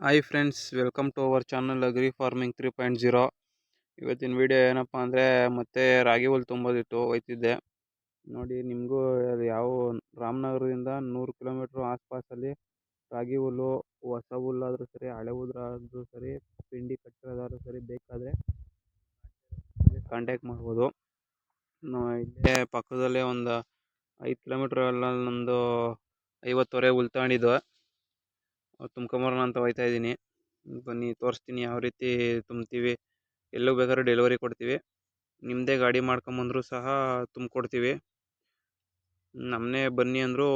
Hi friends welcome to our channel agri farming three point zero ಇವತ್ತಿನ video ಏನಪ್ಪ ಅಂದರೆ ಮತ್ತೆ ರಾಗಿ ಹುಲ್ ತುಂಬೋದಿತ್ತು, ಹೋಯ್ತಿದ್ದೆ. ನೋಡಿ, ನಿಮಗೂ ಅದು ಯಾವ ರಾಮನಗರದಿಂದ ನೂರು ಕಿಲೋಮೀಟ್ರ್ ಆಸ್ಪಾಸಲ್ಲಿ ರಾಗಿ ಹುಲ್ಲು, ಹೊಸ ಹುಲ್ಲಾದರೂ ಸರಿ, ಹಳೆ ಹುಲ್ಲಾದರೂ ಸರಿ, ಪಿಂಡಿ ಕಟ್ಟಿರೋದಾದ್ರೂ ಸರಿ ಬೇಕಾದರೆ ಕಾಂಟ್ಯಾಕ್ಟ್ ಮಾಡ್ಬೋದು. ಇಲ್ಲೇ ಪಕ್ಕದಲ್ಲೇ ಒಂದು ಐದು ಕಿಲೋಮೀಟ್ರ್ ಅಲ್ಲ ನಮ್ಮದು ಐವತ್ತುವರೆ ಹುಲ್ ತುಂಬ್ಕೊಂಬರೋಣ ಅಂತ ಹೋಯ್ತಾ ಇದ್ದೀನಿ. ಬನ್ನಿ, ತೋರಿಸ್ತೀನಿ ಯಾವ ರೀತಿ ತುಂಬ್ತೀವಿ. ಎಲ್ಲೂ ಬೇಕಾದ್ರೂ ಡೆಲಿವರಿ ಕೊಡ್ತೀವಿ. ನಿಮ್ಮದೇ ಗಾಡಿ ಮಾಡ್ಕೊಂಬಂದ್ರೂ ಸಹ ತುಂಬಿಕೊಡ್ತೀವಿ. ನಮ್ಮನ್ನೇ ಬನ್ನಿ ಅಂದರೂ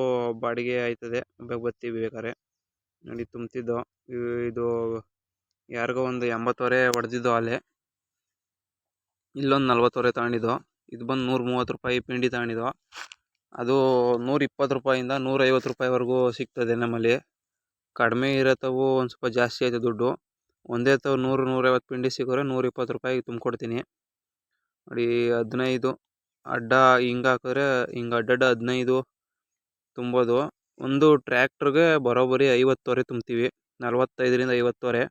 ಬಾಡಿಗೆ ಆಯ್ತದೆ. ಬರ್ತೀವಿ ಬೇಕಾದ್ರೆ. ನೋಡಿ, ತುಂಬ್ತಿದ್ದೋ ಇದು ಯಾರಿಗೋ ಒಂದು ಎಂಬತ್ತುವರೆ ಹೊಡೆದಿದ್ದು ಅಲ್ಲೇ ಇಲ್ಲೊಂದು ನಲ್ವತ್ತುವರೆ ತಗೊಂಡಿದ್ದು. ಇದು ಬಂದು ನೂರ ಮೂವತ್ತು ರೂಪಾಯಿ ಪಿಂಡಿ ತಗೊಂಡಿದ್ದು. ಅದು ನೂರ ಇಪ್ಪತ್ತು ರೂಪಾಯಿಂದ ನೂರೈವತ್ತು ರೂಪಾಯಿವರೆಗೂ ಸಿಗ್ತದೆ ನಮ್ಮಲ್ಲಿ. ಕಡಿಮೆ ಇರತ್ತವು ಒಂದು ಸ್ವಲ್ಪ ಜಾಸ್ತಿ ಐತೆ ದುಡ್ಡು, ಒಂದೇ ತಾವು ನೂರು, ನೂರೈವತ್ತು ಪಿಂಡಿ ಸಿಕ್ಕಿದ್ರೆ ನೂರ ಇಪ್ಪತ್ತು ರೂಪಾಯಿಗೆ ತುಂಬಿಕೊಡ್ತೀನಿ. ನೋಡಿ ಹದಿನೈದು ಅಡ್ಡ ಹಿಂಗೆ ಹಾಕಿದ್ರೆ ಹಿಂಗೆ ಅಡ್ಡಡ್ಡ ಹದಿನೈದು ತುಂಬೋದು. ಒಂದು ಟ್ರ್ಯಾಕ್ಟ್ರಿಗೆ ಬರೋಬ್ಬರಿ ಐವತ್ತುವರೆ ತುಂಬ್ತೀವಿ, ನಲ್ವತ್ತೈದರಿಂದ ಐವತ್ತುವರೆ.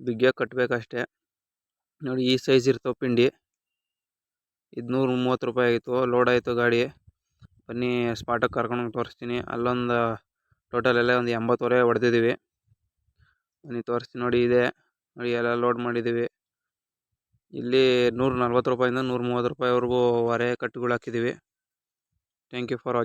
ಬಿಗ್ಗೆ ಕಟ್ಟಬೇಕಷ್ಟೆ ನೋಡಿ ಈ ಸೈಜ್ ಇರ್ತವೆ ಪಿಂಡಿ. ಇದು ಮೂವತ್ತು ರೂಪಾಯಿ ಆಯಿತು ಲೋಡ್ ಆಯಿತು ಗಾಡಿ. ಬನ್ನಿ ಸ್ಪಾಟಕ್ಕೆ ಕರ್ಕೊಂಡೋಗಿ ತೋರಿಸ್ತೀನಿ. ಅಲ್ಲೊಂದು ಟೋಟಲ್ ಎಲ್ಲ ಒಂದು ಎಂಬತ್ತುವರೆ ಹೊಡೆದಿದ್ದೀವಿ. ನೀವು ತೋರಿಸ್ತೀನಿ ನೋಡಿ ಇದೆ. ನೋಡಿ ಎಲ್ಲ ಲೋಡ್ ಮಾಡಿದ್ದೀವಿ. ಇಲ್ಲಿ ನೂರ ನಲ್ವತ್ತು ರೂಪಾಯಿಂದ ನೂರ ಮೂವತ್ತು ರೂಪಾಯಿವರೆಗೂ ಹೊರೆ ಕಟ್ಟುಗಳು ಹಾಕಿದ್ದೀವಿ. Thank you for watching